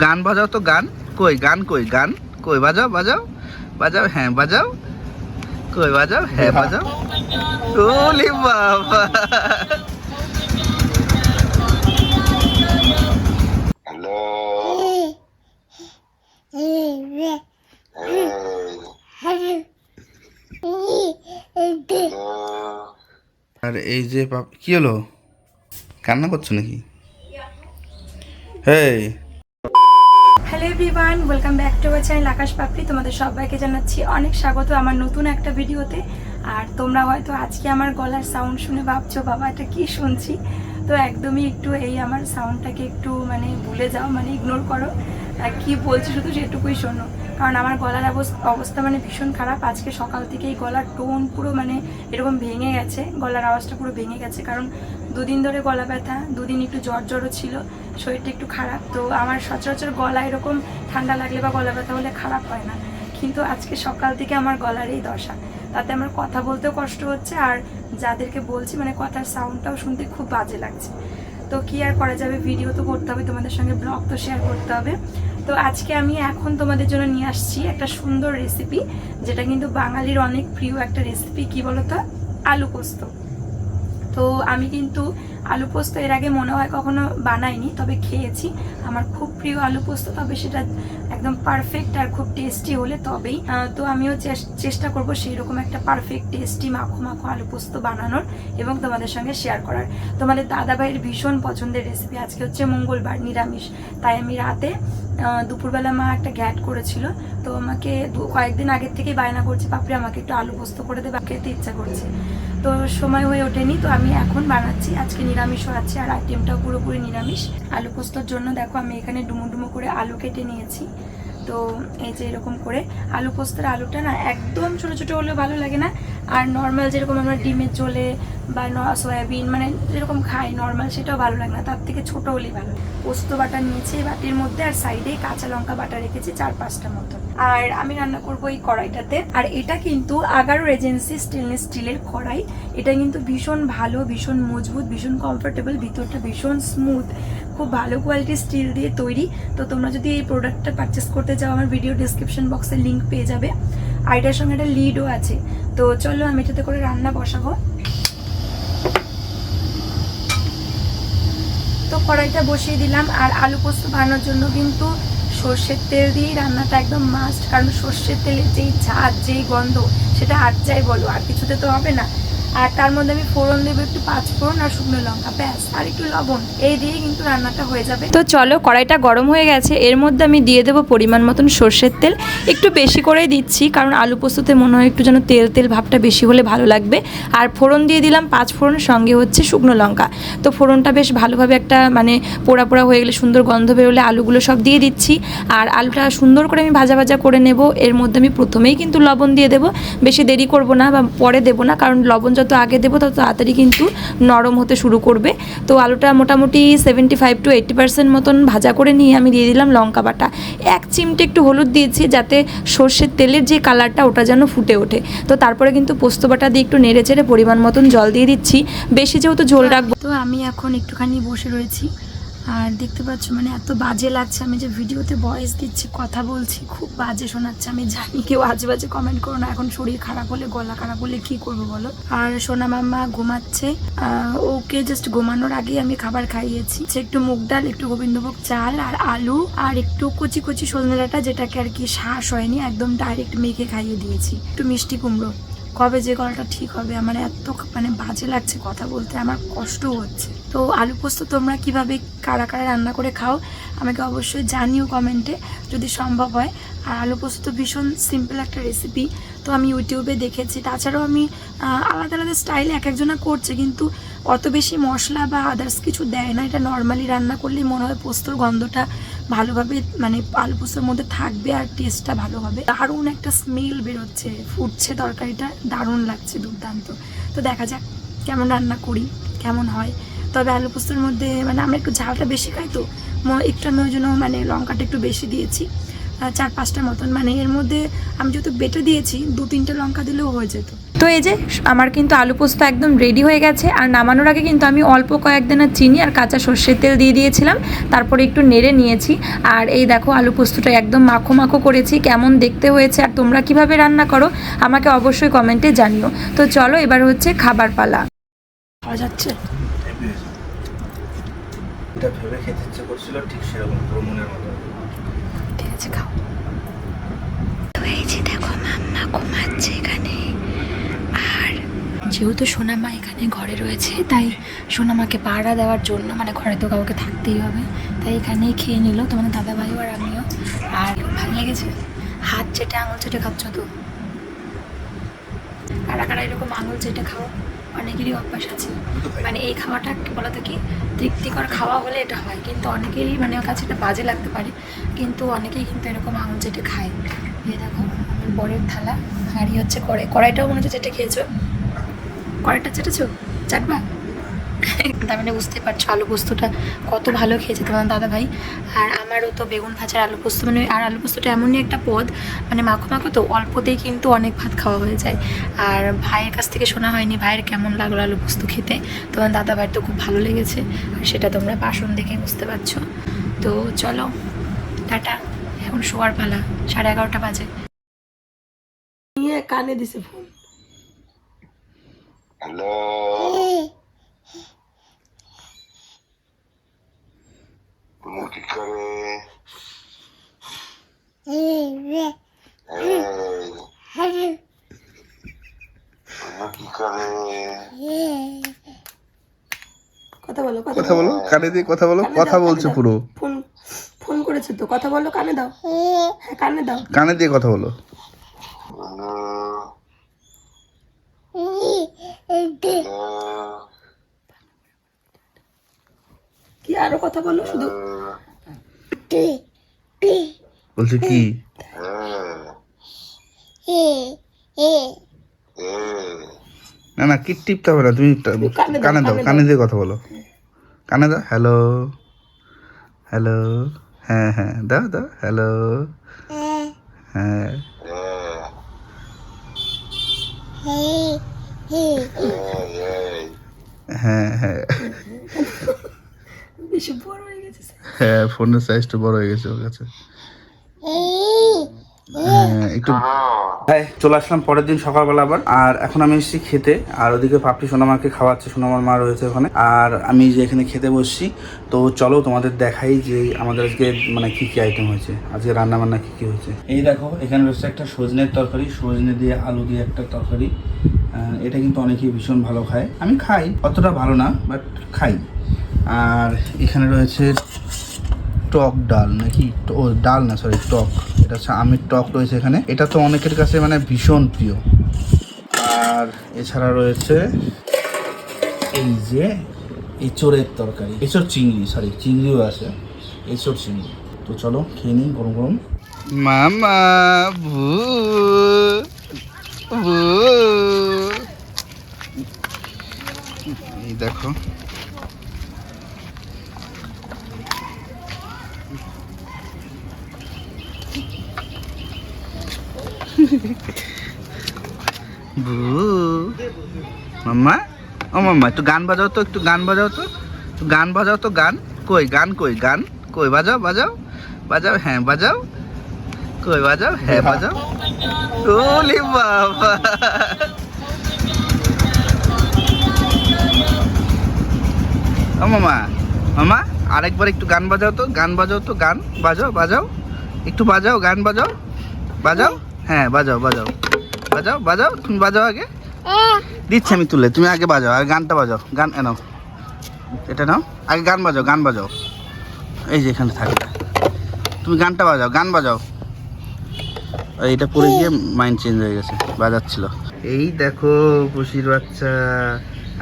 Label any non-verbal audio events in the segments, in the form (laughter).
গান বাজাও তো গান। কই গান কই গান? কই বাজাও বাজাও? বাজাও হ্যাঁ বাজাও। কই বাজাও? হ্যাঁ বাজাও। ওলি বাবা। হ্যালো। আর এই যে বাপ- কি হলো? কান্না করছ নাকি? Hey. Hello everyone welcome back to our channel Akash Papri তোমাদের সবাইকে জানাচ্ছি অনেক স্বাগত আমার নতুন একটা ভিডিওতে। আর তোমরা হয়তো আজকে আমার গলার সাউন্ড শুনে ভাবছ, বাবা, এটা কি শুনছি? তো একদমই একটু এই আমার সাউন্ডটাকে একটু মানে ভুলে যাও মানে ইগনোর করো। আর কি বলছি শুধু সেটুকুই শোনো। কারণ আমার গলার অবস- অবস্থা মানে ভীষণ খারাপ। আজকে সকাল থেকেই গলার টোন পুরো মানে এরকম ভেঙে গেছে। গলার আওয়াজটা পুরো ভেঙে গেছে। কারণ দুদিন ধরে গলা ব্যথা, দুদিন একটু জ্বর জ্বরও ছিল, শরীরটা একটু খারাপ। তো আমার সচরাচর গলা এরকম ঠান্ডা লাগলে বা গলা ব্যথা হলে খারাপ হয় না। কিন্তু আজকে সকাল থেকে আমার গলার এই দশা। তাতে আমার কথা বলতেও কষ্ট হচ্ছে আর যাদেরকে বলছি মানে কথার সাউন্ডটাও শুনতে খুব বাজে লাগছে। তো কি আর করা যাবে? ভিডিও তো করতে হবে, তোমাদের সঙ্গে ব্লগ তো শেয়ার করতে হবে। তো আজকে আমি এখন তোমাদের জন্য নিয়ে আসছি একটা সুন্দর রেসিপি যেটা কিন্তু বাঙালির অনেক প্রিয় একটা রেসিপি কি বলতো? আলু পোস্ত। তো আমি কিন্তু আলু পোস্ত এর আগে মনে হয় কখনো বানাইনি, তবে খেয়েছি। আমার খুব প্রিয় আলু পোস্ত, তবে সেটা একদম পারফেক্ট আর খুব টেস্টি হলে তবেই। তো আমিও চেষ্টা করব সেই রকম একটা পারফেক্ট টেস্টি মাখো মাখো আলু পোস্ত বানানোর এবং তোমাদের সঙ্গে শেয়ার করার। তোমাদের দাদা ভাইয়ের ভীষণ পছন্দের রেসিপি আজকে হচ্ছে মঙ্গলবার, নিরামিষ। তাই আমি রাতে দুপুরবেলা মা একটা গ্যাট করেছিল। তো আমাকে কয়েকদিন আগের থেকেই বায়না করছে পাপড়ি আমাকে একটু আলু পোস্ত করে দেবে খেতে ইচ্ছা করছে। তো সময় হয়ে ওঠেনি, তো আমি এখন বানাচ্ছি আজকে নিরামিষও আছে আর আইটেমটাও পুরোপুরি নিরামিষ। আলু পোস্তর জন্য দেখো আমি এখানে ডুমো ডুমো করে আলু কেটে নিয়েছি। তো এই যে এরকম করে আলু পোস্তের আলুটা না একদম ছোট ছোট হলেও ভালো লাগে না। আর নর্মাল যেরকম আমরা ডিমের ঝোলে বা সয়াবিন মানে যেরকম খাই নর্মাল সেটাও ভালো লাগে না। তার থেকে ছোট হলেই ভালো। পোস্ত বাটা নিয়েছি, বাটির মধ্যে, আর সাইডে কাঁচা লঙ্কা বাটা রেখেছি চার পাঁচটা মতন আর আমি রান্না করব এই কড়াইটাতে। আর এটা কিন্তু আগারো এজেন্সি স্টেনলেস স্টিলের কড়াই। এটা কিন্তু ভীষণ ভালো, ভীষণ মজবুত, ভীষণ কমফোর্টেবল ভিতরটা ভীষণ স্মুথ খুব ভালো কোয়ালিটির স্টিল দিয়ে তৈরি। তো তোমরা যদি এই প্রোডাক্টটা পারচেস করতে চাও, আমার ভিডিও ডিসক্রিপশন বক্সে লিঙ্ক পেয়ে যাবে। আর এটার সঙ্গে একটা লিডও আছে। তো চলো আমি এটাতে করে রান্না বসাবো। তো কড়াইটা বসিয়ে দিলাম, আর আলু পোস্ত বানানোর জন্য কিন্তু সর্ষের তেল দিয়েই রান্নাটা একদম মাস্ট কারণ সর্ষের তেলের যেই ঝাঁজ যেই গন্ধ, সেটা আর যাই বলো, আর কিছুতে তো হবে না। আর তার মধ্যে আমি ফোড়ন দেবো একটু পাঁচ ফোড়ন আর শুকনো লঙ্কা, ব্যাস। আর একটু লবণ, এই দিয়ে কিন্তু রান্নাটা হয়ে যাবে। তো চলো, কড়াইটা গরম হয়ে গেছে। এর মধ্যে আমি দিয়ে দেবো পরিমাণ মতন সর্ষের তেল। একটু বেশি করেই দিচ্ছি, কারণ আলু পোস্ততে মনে হয় একটু যেন তেল তেল ভাবটা বেশি হলে ভালো লাগবে। আর ফোড়ন দিয়ে দিলাম পাঁচ ফোড়ন, সঙ্গে হচ্ছে শুকনো লঙ্কা। তো ফোড়নটা বেশ ভালোভাবে একটা মানে পোড়া পোড়া হয়ে গেলে সুন্দর গন্ধ বেরোলে আলুগুলো সব দিয়ে দিচ্ছি। আর আলুটা সুন্দর করে আমি ভাজা ভাজা করে নেব। এর মধ্যে আমি প্রথমেই কিন্তু লবণ দিয়ে দেবো। বেশি দেরি করব না বা পরে দেবো না, কারণ লবণ যত আগে দেবো, তত তাড়াতাড়ি কিন্তু নরম হতে শুরু করবে। তো আলুটা মোটামুটি seventy five to eighty percent মতন ভাজা করে নিয়ে আমি দিয়ে দিলাম লঙ্কা বাটা। এক চিমটে একটু হলুদ দিয়েছি যাতে সর্ষের তেলের যে কালারটা, ওটা যেন ফুটে ওঠে। তো তারপরে কিন্তু পোস্ত বাটা দিয়ে একটু নেড়ে চেড়ে পরিমাণ মতন জল দিয়ে দিচ্ছি। বেশি যেহেতু ঝোল রাখব, তো আমি এখন একটুখানি বসে রয়েছি। আর দেখতে পাচ্ছ মানে এত বাজে লাগছে, আমি যে ভিডিওতে ভয়েস দিচ্ছি, কথা বলছি, খুব বাজে শোনাচ্ছে, আমি জানি কেউ আজে বাজে কমেন্ট করো না, এখন শরীর খারাপ হলে, গলা খারাপ হলে কি করব বলো? আর সোনা মাম্মা ঘুমাচ্ছে ওকে জাস্ট ঘুমানোর আগে আমি খাবার খাইয়েছি একটু মুগ ডাল, একটু গোবিন্দভোগ চাল, আর আলু, আর একটু কচি কচি ডাঁটা যেটাকে আর কি শ্বাস হয়নি, একদম ডাইরেক্ট মেখে খাইয়ে দিয়েছি, একটু মিষ্টি কুমড়ো। কবে যে গলাটা ঠিক হবে, আমার এত মানে বাজে লাগছে কথা বলতে, আমার কষ্টও হচ্ছে। তো আলু পোস্ত তোমরা কীভাবে, কারা কারা রান্না করে খাও, আমাকে অবশ্যই জানিও কমেন্টে যদি সম্ভব হয়। আর আলু পোস্ত তো ভীষণ সিম্পল একটা রেসিপি তো আমি ইউটিউবে দেখেছি। তাছাড়াও আমি আলাদা আলাদা স্টাইলে এক একজনা করছে, কিন্তু অত বেশি মশলা বা আদার্স কিছু দেয় না। এটা নর্মালি রান্না করলেই মনে হয় পোস্তর গন্ধটা ভালোভাবে মানে আলু পোস্তর মধ্যে থাকবে আর টেস্টটা ভালো হবে। দারুণ একটা স্মেল বেরোচ্ছে, ফুটছে তরকারিটা, দারুণ লাগছে দুর্দান্ত। তো দেখা যাক কেমন রান্না করি, কেমন হয়। তবে আলু পোস্তর মধ্যে মানে আমরা একটু ঝালটা বেশি খাই তো একটু আমি ওই জন্য মানে লঙ্কাটা একটু বেশি দিয়েছি চার পাঁচটা মতন। মানে এর মধ্যে আমি যেহেতু বেটে দিয়েছি দু তিনটে লঙ্কা দিলেও হয়ে যেত। তো এই যে আমার কিন্তু আলু পোস্ত একদম রেডি হয়ে গেছে। আর নামানোর আগে কিন্তু আমি অল্প কয়েকদিনের চিনি আর কাঁচা সর্ষের তেল দিয়ে দিয়েছিলাম। তারপরে একটু নেড়ে নিয়েছি। আর এই দেখো আলু পোস্তটা একদম মাখো মাখো করেছি। কেমন দেখতে হয়েছে আর তোমরা কীভাবে রান্না করো আমাকে অবশ্যই কমেন্টে জানিও। তো চলো এবার হচ্ছে খাবার পালা। যাচ্ছে। এটা ভেবে খেতে ইচ্ছে করছিল, ঠিক সেরকম ভ্রমণের মতো। ঠিক আছে, খাও। তো এই যে দেখো, মাম্মা ঘুমাচ্ছে এখানে। আর যেহেতু সোনামা এখানে ঘরে রয়েছে, তাই সোনামাকে পাহারা দেওয়ার জন্য মানে ঘরে তো কাউকে থাকতেই হবে, তাই এখানেই খেয়ে নিল, তোমাদের দাদা ভাইও আর আমিও। আর ভালো লেগেছে? হাত চেটে আঙুল চেটে খাচ্ছ তো? কারা কারা এরকম আঙুল চেটে খাও? অনেকেরই অভ্যাস আছে। মানে এই খাওয়াটা বলা বলতো কি তৃপ্তিকর খাওয়া হলে এটা হয়। কিন্তু অনেকেরই মানে ওর কাছে এটা বাজে লাগতে পারে। কিন্তু অনেকেই কিন্তু এরকম আঙুল চেটে খায়। এই দেখো আমার বরের থালা হাঁড়ি হচ্ছে কড়াই। কড়াইটাও মনে হচ্ছে চেটে খেয়েছো? কড়াইটা চেটেছো? চাটবা? তার মানে বুঝতে পারছ আলু পোস্তটা কত ভালো খেয়েছে তোমার দাদা ভাই আর আমারও তো বেগুন ভাজার আলু পোস্ত মানে আর আলু পোস্তটা এমনই একটা পদ মানে মাখো মাখো তো অল্পতেই কিন্তু অনেক ভাত খাওয়া হয়ে যায়। আর ভাইয়ের কাছ থেকে শোনা হয়নি ভাইয়ের কেমন লাগল আলু পোস্ত খেতে। তোমার দাদা ভাইয়ের তো খুব ভালো লেগেছে আর সেটা তোমরা বাসন দেখে বুঝতে পারছ। তো চলো টাটা এখন শোয়ার পালা সাড়ে এগারোটা বাজে। নিয়ে কানে দিছে ফোন হ্যালো। কি করে কথা বলো কথা বলো কানে দিয়ে কথা বলো কথা বলছে পুরো ফোন ফোন করেছে তো কথা বলো কানে দাও হ্যাঁ কানে দাও কানে দিয়ে কথা বলো কি আরও কথা বলো শুধু বলছে কি? না না কি টিপতে হবে না তুমি কানে দাও, কানে দিয়ে কথা বলো। কানে দাও হ্যালো হ্যালো হ্যাঁ হ্যাঁ দাও দাও হ্যালো হ্যাঁ। হ্যাঁ হ্যাঁ। হ্যাঁ ফোনের সাইজটা বড় হয়ে গেছে ওর কাছে। একটু হ্যাঁ চলে আসলাম পরের দিন সকালবেলা আবার। আর এখন আমি এসেছি খেতে। আর ওদিকে পাপড়ি সোনামাকে খাওয়াচ্ছে সোনামার মা রয়েছে ওখানে। আর আমি যে এখানে খেতে বসছি তো চলো তোমাদের দেখাই যে আমাদের আজকে মানে কি কি আইটেম হয়েছে। আজকে রান্না বান্না কি কি হয়েছে। এই দেখো এখানে রয়েছে একটা সজনের তরকারি সজনে দিয়ে আলু দিয়ে একটা তরকারি। এটা কিন্তু অনেকেই ভীষণ ভালো খায়। আমি খাই অতটা ভালো না বাট খাই। আর এখানে রয়েছে টক ডাল নাকি? ও, ডাল না সরি টক। এটা হচ্ছে আমের টক রয়েছে এখানে। এটা তো অনেকের কাছে মানে ভীষণ প্রিয়। আর এছাড়া রয়েছে এই যে এঁচোড়ের তরকারি। এঁচোড় চিংড়ি সরি চিংড়িও আছে। এঁচোড় চিংড়ি। তো চলো খেয়ে নিই গরম গরম। মামা ভু ভু এই দেখো। মাম্মা? ও মাম্মা, একটু গান বাজাও তো, একটু গান বাজাও তো। গান বাজাও তো, গান। কই গান কই গান? কই, বাজাও বাজাও? বাজাও হ্যাঁ বাজাও। কই, বাজাও? হ্যাঁ বাজাও। ওলি বাবা। ও মামা মামা আরেকবার একটু গান বাজাও তো, গান বাজাও তো, গান। বাজাও বাজাও। একটু বাজাও, গান বাজাও। বাজাও। হ্যাঁ বাজাও বাজাও। বাজাও বাজাও তুমি বাজাও আগে। দিচ্ছি আমি তুলে তুমি আগে বাজাও আগে গানটা বাজাও গান এ নাও। এটা নাও আগে গান বাজাও গান বাজাও। এই যে এখানে থাকে তুমি গানটা বাজাও গান বাজাও। এটা পড়ে গিয়ে মাইন্ড চেঞ্জ হয়ে গেছে বাজাচ্ছিল। এই দেখো পুষির বাচ্চা।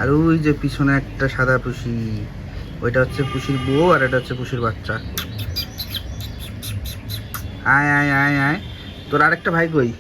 আর ওই যে পিছনে একটা সাদা পুষি। ওইটা হচ্ছে পুষির বউ আর এটা হচ্ছে পুষির বাচ্চা। আয় আয় আয় আয়। তোর আরেকটা ভাই কই?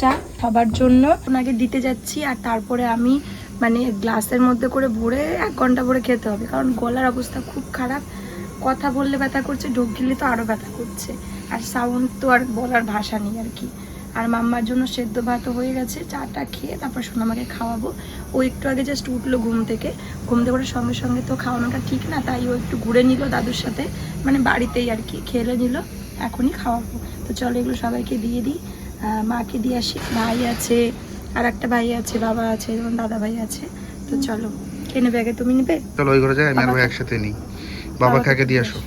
চা সবার জন্য। ওনাকে দিতে যাচ্ছি আর তারপরে আমি মানে গ্লাসের মধ্যে করে ভরে এক ঘণ্টা ভরে খেতে হবে। কারণ গলার অবস্থা খুব খারাপ। কথা বললে ব্যথা করছে, ঢোক গিলে তো আরও ব্যথা করছে। আর সাউন্ড তো আর বলার ভাষা নেই আর কি। আর মাম্মার জন্য সেদ্ধ ভাত হয়ে গেছে, চাটা খেয়ে তারপর সোনামাকে খাওয়াবো। ও একটু আগে জাস্ট উঠল ঘুম থেকে। ঘুম থেকে সঙ্গে সঙ্গে তো খাওয়ানোটা ঠিক না, তাই ও একটু ঘুরে নিল দাদুর সাথে। মানে বাড়িতেই আর কি, খেলে নিল, এখনই খাওয়াবো। তো চলো এগুলো সবাইকে দিয়ে দিই। মাকে দিয়ে আসি। ভাই আছে আর একটা ভাই আছে বাবা আছে যেমন দাদা ভাই আছে। তো চলো কে নেবে আগে তুমি নেবে? চলো ওই ঘরে যাই আমি আর ভাই একসাথে নিই। বাবা কাকে দিয়ে আসো।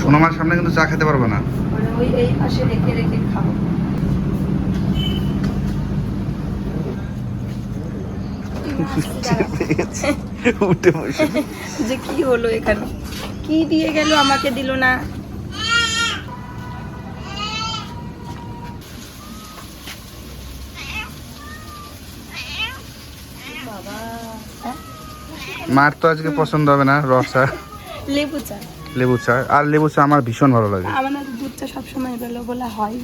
সোনামার সামনে কিন্তু চা খেতে পারবে না। মানে ওই এই পাশে রেখে রেখে খাও (laughs) উঠে বসে। যে কি হলো এখানে? কি দিয়ে গেল আমাকে দিল না? মার তো আজকে পছন্দ হবে না রসা। লেবু চা। লেবু চা। আর লেবু চা আমার ভীষণ ভালো লাগে। আমার দুধ চা সবসময় বেলো বলে হয়।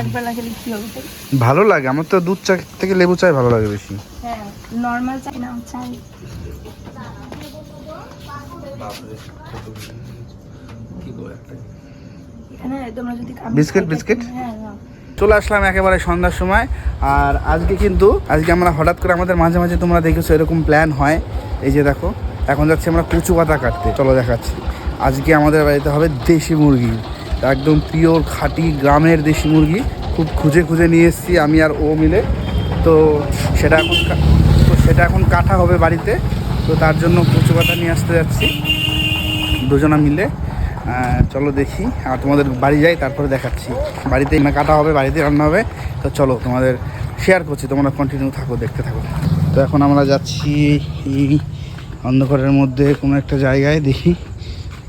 একবেলা খেলে কি হবে? ভালো লাগে। আমার তো দুধ চা থেকে লেবু চাই ভালো লাগে বেশি। হ্যাঁ নর্মাল না চাই। Biscuit, biscuit? হ্যাঁ চলে আসলাম একেবারে সন্ধ্যার সময়। আর আজকে কিন্তু আজকে আমরা হঠাৎ করে আমাদের মাঝে মাঝে তোমরা দেখেছ এরকম প্ল্যান হয়। এই যে দেখো এখন যাচ্ছি আমরা কচু পাতা কাটতে। চলো দেখাচ্ছি। আজকে আমাদের বাড়িতে হবে দেশি মুরগি। একদম পিওর খাঁটি গ্রামের দেশি মুরগি। খুব খুঁজে খুঁজে নিয়ে এসেছি আমি আর ও মিলে। তো সেটা এখন তো সেটা এখন কাটা হবে বাড়িতে। তো তার জন্য কচু পাতা নিয়ে আসতে যাচ্ছি। দুজনা মিলে। চলো দেখি। আর তোমাদের বাড়ি যাই, তারপরে দেখাচ্ছি। বাড়িতে না কাটা হবে, বাড়িতে রান্না হবে। তো চলো তোমাদের শেয়ার করছি। তোমরা কন্টিনিউ থাকো, দেখতে থাকো। তো এখন আমরা যাচ্ছি অন্ধকারের মধ্যে কোনো একটা জায়গায় দেখি।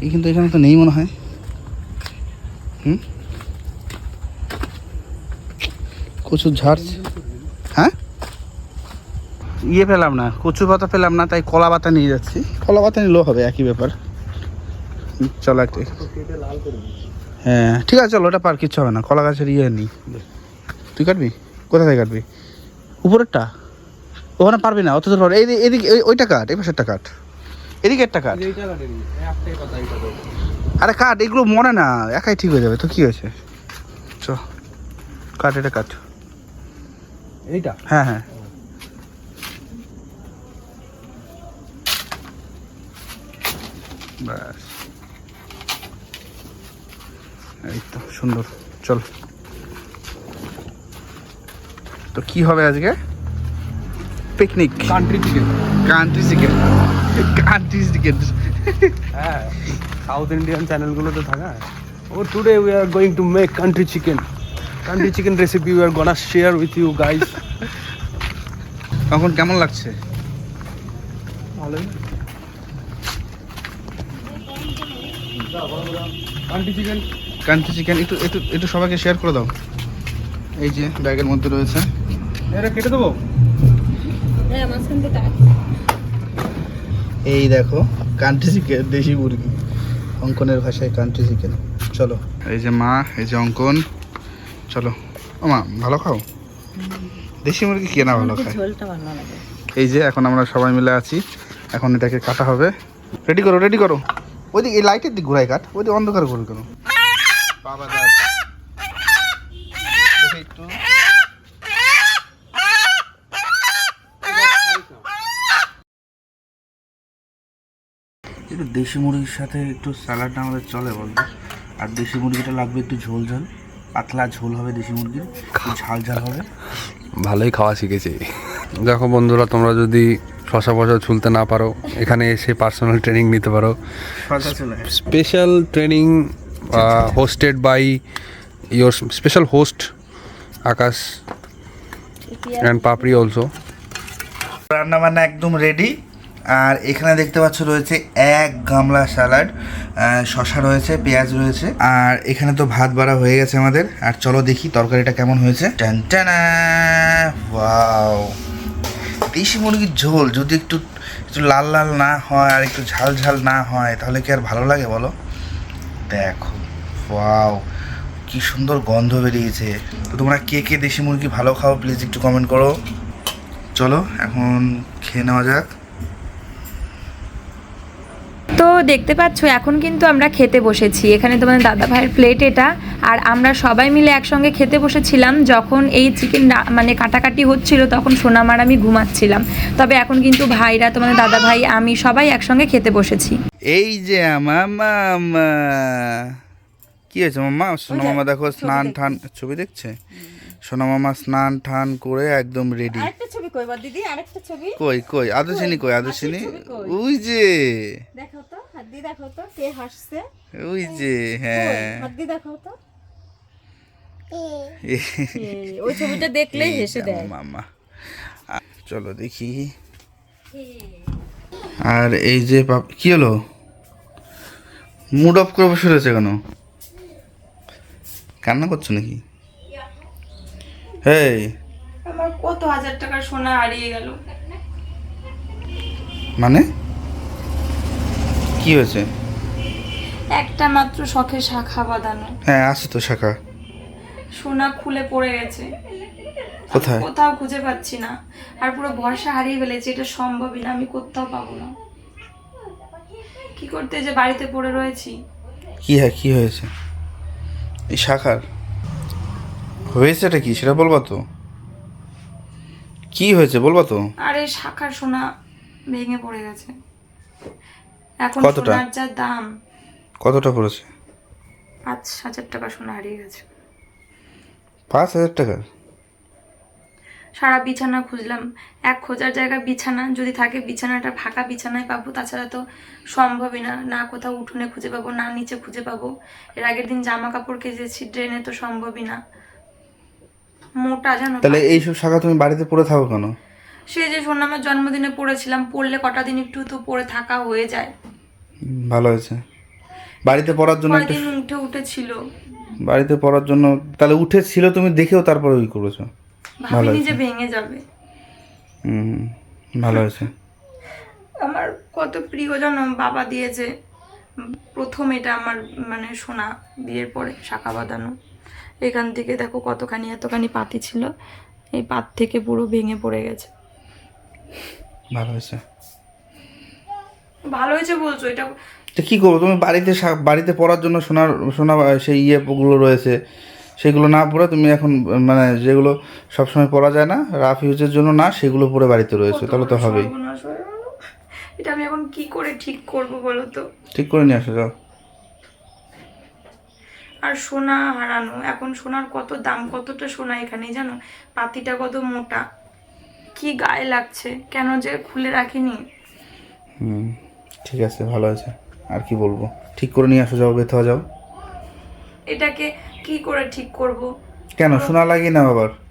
এই কিন্তু এখানে তো নেই মনে হয়। হুম? কচুর ঝাড়। হ্যাঁ? ইয়ে পেলাম না, কচু পাতা পেলাম না, তাই কলা পাতা নিয়ে যাচ্ছি। কলা পাতা নিলেও হবে, একই ব্যাপার। চলো একটা হ্যাঁ ঠিক আছে, চলো, ওটা পার, কিচ্ছু হবে না, কলা গাছের ইয়ে নেই। তুই কাটবি? কোথা থেকে কাটবি? উপরেরটা? ওখানে পারবি না, অত দূর পারবি। এই এদিকে ওই- ওইটা কাট, এই পাশেরটা কাট। এদিকে একটা কাট আরে কাট এগুলো মনে না একাই ঠিক হয়ে যাবে। তো কি হয়েছে? চ কাট এটা কাট এইটা? হ্যাঁ হ্যাঁ। ব্যাস। এই তো সুন্দর। চল। তো কি হবে আজকে? Picnic. Country chicken country chicken country chicken হ্যাঁ সাউথ ইন্ডিয়ান চ্যানেলগুলোতে থাকা। ও today we are going to make country chicken country chicken recipe we are gonna share with you guys তখন কেমন লাগছে? ভালোই কান্ট্রি চিকেন কান্ট্রি চিকেন একটু একটু একটু সবাইকে শেয়ার করে দাও। এই যে ব্যাগের মধ্যে রয়েছে। এটা কেটে দেবো? এই দেখো কান্ট্রি চিকেন দেশি মুরগি। অঙ্কনের ভাষায় কান্ট্রি চিকেন চলো। এই যে মা এই যে অঙ্কন। চলো। ও মা ভালো খাও? দেশি মুরগি কে না ভালো খায়? এই যে এখন আমরা সবাই মিলে আছি। এখন এটাকে কাটা হবে। রেডি করো রেডি করো। ওইদিক এই লাইটের দিক ঘুরাই কাট। ওইদিক অন্ধকার করো কেন? বাবা একটু দেশি মুরগির সাথে একটু স্যালাডটা আমাদের চলে বলতো। আর দেশি মুরগিটা লাগবে একটু ঝোল ঝোল। পাতলা ঝোল হবে দেশি মুরগির ঝাল ঝাল হবে। ভালোই খাওয়া শিখেছি। দেখো বন্ধুরা তোমরা যদি শশা ফসা ছুলতে না পারো এখানে এসে পার্সোনাল ট্রেনিং নিতে পারো। Special training hosted by your special host Akash and Papri also রান্না বান্না একদম রেডি আর এখানে দেখতে পাচ্ছ রয়েছে এক গামলা স্যালাড শশা রয়েছে, পেঁয়াজ রয়েছে, আর এখানে তো ভাত বাড়া হয়ে গেছে আমাদের। আর চলো দেখি তরকারিটা কেমন হয়েছে। দেশি মুরগির ঝোল যদি একটু একটু লাল লাল না হয় আর একটু ঝাল ঝাল না হয়, তাহলে কি আর ভালো লাগে বলো? দেখো, ওয়াও, কি সুন্দর গন্ধ বেরিয়েছে। তো তোমরা কে কে দেশি মুরগি ভালো খাও প্লিজ একটু কমেন্ট করো। চলো, এখন খেয়ে নেওয়া যাক। তো দেখতে পাচ্ছ এখন কিন্তু আমরা খেতে বসেছি। এখানে তোমাদের দাদা ভাইয়ের প্লেট এটা। আর আমরা সবাই মিলে একসঙ্গে খেতে বসেছিলাম যখন এই চিকেন মানে কাটাকাটি হচ্ছিল তখন সোনামার আমি ঘুমাচ্ছিলাম। তবে এখন কিন্তু ভাইরা তোমাদের দাদা ভাই আমি সবাই একসঙ্গে খেতে বসেছি। এই যে আমার মামা। কি হয়েছে মামা? সোনা মামা দেখো স্নান টান ছবি দেখছে? সোনা মামা স্নান টান করে একদম রেডি আরেকটা ছবি কই বা দিদি? আরেকটা ছবি? কই কই? আদর্শিনী কই? আদর্শিনী? ওই যে। দেখাও তো হাত দিয়ে দেখাও তো কে হাসছে? ওই যে হ্যাঁ। হাত দিয়ে দেখাও তো। এ। ওই ছবিটা দেখলেই হেসে দেয়। মামা। চলো দেখি। আর এই যে পাপ- কি হলো? মুড অফ করে বসে রয়েছে কেন? কান্না করছ নাকি? হেই। আমার কত হাজার টাকার সোনা হারিয়ে গেল। মানে? কি হয়েছে? একটা মাত্র শখের শাখা বাঁধানো। হ্যাঁ আছে তো শাখা। সোনা খুলে পড়ে গেছে। কোথায়? কোথাও খুঁজে পাচ্ছি না। আর পুরো ভরসা হারিয়ে ফেলেছি এটা সম্ভবই না আমি কোথাও পাবো না। কি করতে যে বাড়িতে পড়ে রয়েছি? কি হ্যাঁ কি হয়েছে? এই শাখার? হয়েছেটা কি সেটা বলবা তো? কি হয়েছে বলবা তো? আর শাখার সোনা ভেঙে পড়ে গেছে। এখন কতটা? সোনার যা দাম। কতটা পড়েছে? পাঁচ হাজার টাকা সোনা হারিয়ে গেছে। পাঁচ হাজার টাকা? সারা বিছানা খুঁজলাম। এক খোঁজার জায়গা বিছানা যদি থাকে বিছানাটা ফাঁকা বিছানায় পাবো তাছাড়া তো সম্ভবই না। না কোথাও উঠোনে খুঁজে পাবো না নিচে খুঁজে পাবো। এর আগের দিন জামা কাপড় কেজেছি ড্রেনে তো সম্ভবই না। মোটা জানো তাহলে এইসব শাখা তুমি বাড়িতে পড়ে থাকো কেন? সে যে শোন আমার জন্মদিনে পড়েছিলাম পড়লে কটা দিন একটু তো পড়ে থাকা হয়ে যায়। ভালো হয়েছে। বাড়িতে পড়ার জন্য একটা উঠে উঠেছিল। বাড়িতে পড়ার জন্য তাহলে উঠেছিল তুমি দেখেও তারপরে ওই করেছ। ভালো। যে ভেঙে যাবে। হুম ভালো হয়েছে। আমার কত প্রিয়জন বাবা দিয়েছে। প্রথম এটা আমার মানে শোনা বিয়ের পরে শাখা বাঁধানো। এখান থেকে দেখো কতখানি এতখানি পাতি ছিল। এই পাত থেকে পুরো ভেঙে পড়ে গেছে। ভালো হয়েছে। ভালো হয়েছে বলছো এটা তো কী করব? তুমি বাড়িতে বাড়িতে পড়ার জন্য সোনার সোনা সেই ইয়েগুলো রয়েছে সেগুলো না পড়ে তুমি এখন মানে যেগুলো সবসময় পড়া যায় না রাফ ইউজের জন্য না সেগুলো পড়ে বাড়িতে রয়েছে তাহলে তো হবেই। এটা আমি এখন কি করে ঠিক করব বলো তো? ঠিক করে নিয়ে আসো যাও। আর সোনা হারানো। এখন সোনার কত দাম কতটা সোনা এখানে জানো? পাতিটা কত মোটা। কি গায়ে লাগছে কেন যে খুলে রাখিনি। হুম ঠিক আছে ভালো আছে। আর কি বলব? ঠিক করে নিয়ে আসো যাও বেথা যাও। এটাকে কি করে ঠিক করব? কেন? সোনা লাগিয়ে নাও আবার।